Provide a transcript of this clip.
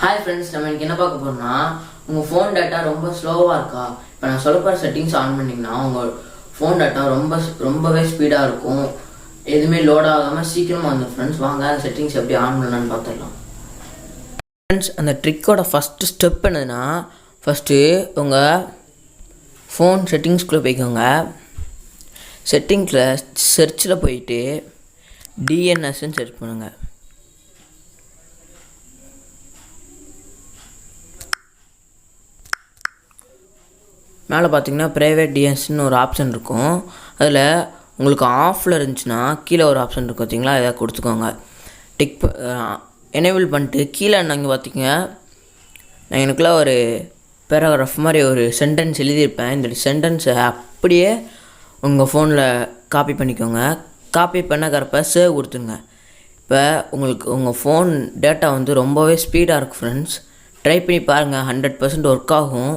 Hi friends நம்ம இன்னைக்கு என்ன பார்க்க போறோம்னா உங்கள் ஃபோன் டேட்டா ரொம்ப ஸ்லோவாக இருக்கா? இப்போ நான் சொல்ல போகிற செட்டிங்ஸ் ஆன் பண்ணிங்கன்னா உங்கள் ஃபோன் டேட்டா ரொம்ப ரொம்பவே ஸ்பீடாக இருக்கும். எதுவுமே லோட் ஆகாமல் சீக்கிரமாக வந்து ஃப்ரெண்ட்ஸ் வாங்க அந்த செட்டிங்ஸ் எப்படி ஆன் பண்ணலான்னு பார்த்துடலாம். ஃப்ரெண்ட்ஸ் அந்த ட்ரிக்கோட ஃபஸ்ட்டு ஸ்டெப் என்னதுன்னா ஃபஸ்ட்டு உங்கள் ஃபோன் செட்டிங்ஸ்குள்ளே போய்க்கோங்க. செட்டிங்ஸில் சர்ச்சில் போயிட்டு டிஎன்எஸ்ன்னு சர்ச் பண்ணுங்கள் மேலே பார்த்தீங்கன்னா ப்ரைவேட் டிஎன்ஸ்னு ஒரு ஆப்ஷன் இருக்கும். அதில் உங்களுக்கு ஆஃபில் இருந்துச்சுன்னா கீழே ஒரு ஆப்ஷன் இருக்கும் பார்த்தீங்களா இதை கொடுத்துக்கோங்க. டிக் எனேபிள் பண்ணிட்டு கீழே நாங்கள் பார்த்தீங்க நான் எனக்குள்ளே ஒரு பேராகிராஃப் மாதிரி ஒரு சென்டென்ஸ் எழுதியிருப்பேன். இந்த சென்டென்ஸை அப்படியே உங்கள் ஃபோனில் காப்பி பண்ணிக்கோங்க. காப்பி பண்ணக்கிறப்ப சேவ் கொடுத்துருங்க. இப்போ உங்களுக்கு உங்கள் ஃபோன் டேட்டா வந்து ரொம்பவே ஸ்பீடாக இருக்குது ஃப்ரெண்ட்ஸ் ட்ரை பண்ணி பாருங்கள் ஹண்ட்ரட் பர்சன்ட் ஒர்க் ஆகும்.